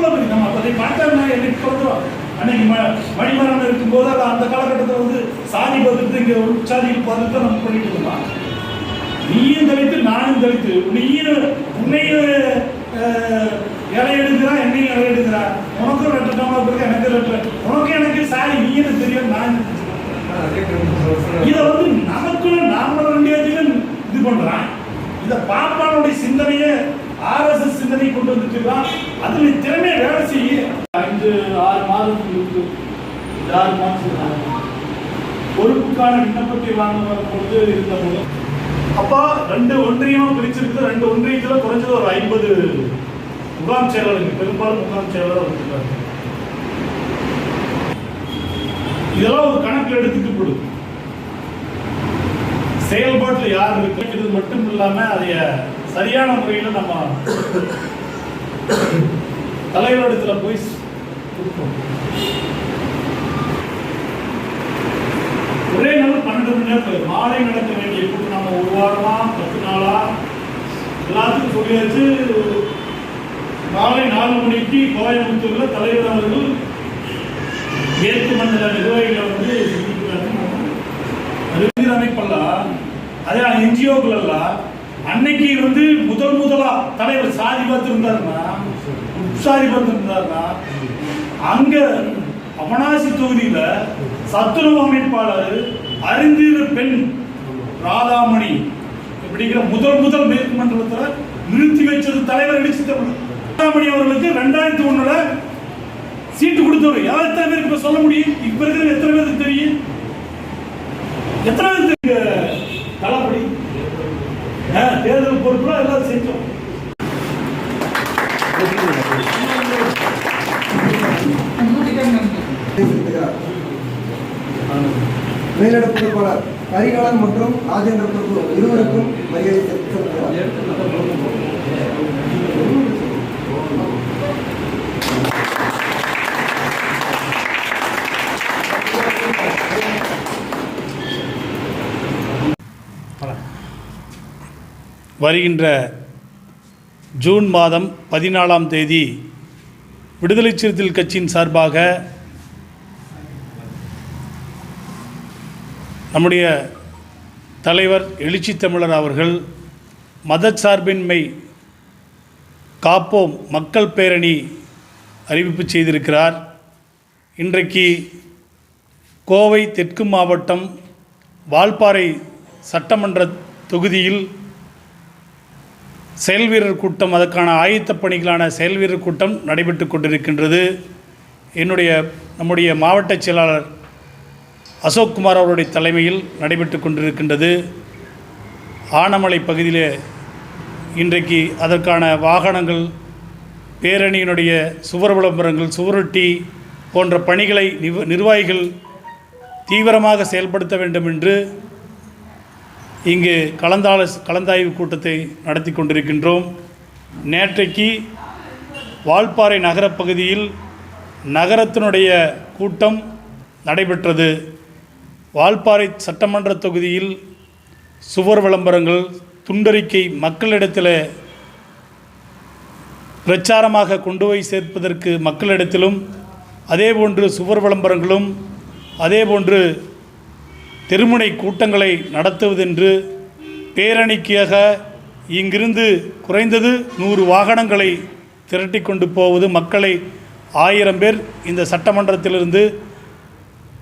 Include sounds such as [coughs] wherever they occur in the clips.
எவ்வளவு நம்ம அதை பார்த்தோம்னா எனக்கு சொல்றோம் அன்னைக்கு ம மணிமரம் இருக்கும்போது அது அந்த காலகட்டத்தில் வந்து சாதி பதிர்த்து இங்கே உற்சாதிகள் பதிர்த்து நம்ம பண்ணிட்டு இருந்தோம்? நீயும் தலித்து நானும் தலித்து. நீயும் உன்னையும் இலை எடுக்கிறான் என்னையும் இலை எடுக்கிறான் உனக்கும் ரெட்டட்டமா இருக்கு எனக்கு ரெட்ட. உனக்கு எனக்கு சாரி நீ என்ன தெரியும் நான் வந்துட்டுதான் அதுல திறமையை வேலை செய்ய ஐந்து ஆறு மாதத்துக்கு இருக்கு ஆறு மாதம் பொறுப்புக்கான விண்ணப்பத்தை வாங்க வரும்பொழுது இருந்த போது அப்பா ரெண்டு ஒன்றியமா பிரிச்சிருக்கு. ரெண்டு ஒன்றியத்துல குறைஞ்சது ஒரு ஐம்பது முகாம் செயலாளர்கள் பெரும்பாலும் முகாம் செயலாளர் வந்திருக்காங்க. இதெல்லாம் ஒரு கணக்கில் எடுத்துட்டு கொடு. செயல்பாட்டில் யார் இருக்கிறது மட்டும் இல்லாம அதைய சரியான முறையில் நம்ம [coughs] தலைவரிடத்துல போய் கொடுப்போம் ஒரே நாள் பன்னெண்டு மணி நேரத்தில் மாலை நடக்க வேண்டிய கூட்டம் நம்ம ஒரு வாரமா பத்து நாளா? எல்லாத்துக்கும் சொல்லியாச்சு. மாலை நாலு மணிக்கு கோயம்புத்தூர்ல தலைவர் அவர்கள் மேற்கு மண்டல நிர்வாகிகளை வந்து அறிவியல் அமைப்பெல்லாம் அதே என்ஜிஓக்கள் எல்லாம் அன்னைக்கு வந்து முதல் முதலா தலைவர் சாதி பார்த்திருந்தாருன்னா விசாரி பார்த்திருந்தாருன்னா அங்க அவனாசி தொகுதியில சத்துணவு அமைப்பாளர் அறிந்திரு பெண் ராதாமணி இப்படிங்கிற முதல் முதல் மேற்கு மண்டலத்தில் நிறுத்தி வச்சது தலைவர் எழுச்சி ராதாமணி அவர்களுக்கு ரெண்டாயிரத்தி ஒண்ணுல சீட்டு கொடுத்தவர் யார் எத்தனை பேருக்கு இப்ப சொல்ல முடியும்? இப்ப இருக்கிற எத்தனை பேருக்கு தெரியும்? மேலிட பொறுப்பாளர் கரிகாலன் மற்றும் ராஜேந்திர பிரபு இருவருக்கும் மரியாதை செலுத்துகிறார் வருகின்ற ஜூன் மாதம் பதினாலாம் தேதி விடுதலை சிறுத்தைகள் கட்சியின் சார்பாக நம்முடைய தலைவர் எழுச்சி தமிழர் அவர்கள் மதச்சார்பின்மை காப்போம் மக்கள் பேரணி அறிவிப்பு செய்திருக்கிறார். இன்றைக்கு கோவை தெற்கு மாவட்டம் வால்பாறை சட்டமன்ற தொகுதியில் செயல்வீரர் கூட்டம் அதற்கான ஆயத்தப் பணிகளான செயல்வீரர் கூட்டம் நடைபெற்று கொண்டிருக்கின்றது. என்னுடைய நம்முடைய மாவட்ட செயலாளர் அசோக்குமார் அவருடைய தலைமையில் நடைபெற்று கொண்டிருக்கின்றது. ஆனமலை பகுதியிலே இன்றைக்கு அதற்கான வாகனங்கள் பேரணியினுடைய சுவர் விளம்பரங்கள் சுவரொட்டி போன்ற பணிகளை நிவ நிர்வாகிகள் தீவிரமாக செயல்படுத்த வேண்டும் என்று இங்கு கலந்தால கலந்தாய்வு கூட்டத்தை நடத்தி கொண்டிருக்கின்றோம். நேற்றைக்கு வால்பாறை நகரப்பகுதியில் நகரத்தினுடைய கூட்டம் நடைபெற்றது. வால்பாறை சட்டமன்ற தொகுதியில் சுவர் விளம்பரங்கள் துண்டறிக்கை மக்களிடத்தில் பிரச்சாரமாக கொண்டு போய் சேர்ப்பதற்கு மக்களிடத்திலும் அதேபோன்று சுவர் விளம்பரங்களும் அதேபோன்று தெருமுனை கூட்டங்களை நடத்துவதென்று பேரணிக்காக இங்கிருந்து குறைந்தது நூறு வாகனங்களை திரட்டி கொண்டு போவது மக்களை ஆயிரம் பேர் இந்த சட்டமன்றத்திலிருந்து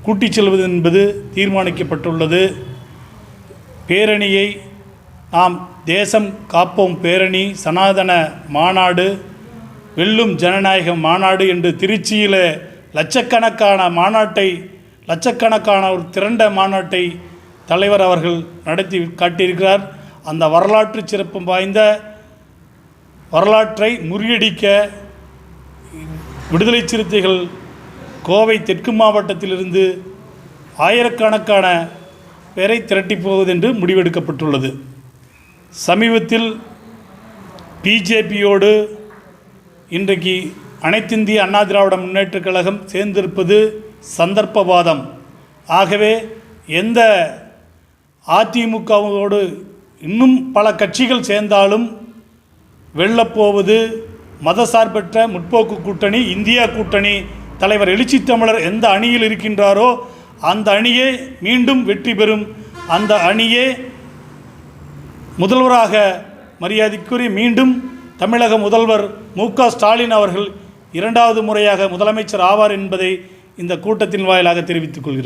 கூட்டிச் செல்வது என்பது தீர்மானிக்கப்பட்டுள்ளது. பேரணியை நாம் தேசம் காப்போம் பேரணி சனாதன மாநாடு வெல்லும் ஜனநாயக மாநாடு என்று திருச்சியில் லட்சக்கணக்கான மாநாட்டை லட்சக்கணக்கான ஒரு திரண்ட மாநாட்டை தலைவர் அவர்கள் நடத்தி காட்டியிருக்கிறார். அந்த வரலாற்று சிறப்பு வாய்ந்த வரலாற்றை முறியடிக்க விடுதலை சிறுத்தைகள் கோவை தெற்கு மாவட்டத்திலிருந்து ஆயிரக்கணக்கான பேரை திரட்டி போவதென்று முடிவெடுக்கப்பட்டுள்ளது. சமீபத்தில் பிஜேபியோடு இன்றைக்கு அனைத்திந்திய அண்ணா திராவிட முன்னேற்றக் கழகம் சேர்ந்திருப்பது சந்தர்ப்பவாதம். ஆகவே எந்த அதிமுகவோடு இன்னும் பல கட்சிகள் சேர்ந்தாலும் வெல்லப்போவது மதசார்பற்ற முற்போக்கு கூட்டணி இந்தியா கூட்டணி தலைவர் எழுச்சி தமிழர் எந்த அணியில் இருக்கின்றாரோ அந்த அணியே மீண்டும் வெற்றி பெறும். அந்த அணியே முதல்வராக மரியாதைக்குரிய மீண்டும் தமிழக முதல்வர் மு க ஸ்டாலின் அவர்கள் இரண்டாவது முறையாக முதலமைச்சர் ஆவார் என்பதை இந்த கூட்டத்தின் வாயிலாக தெரிவித்துக் கொள்கிறோம்.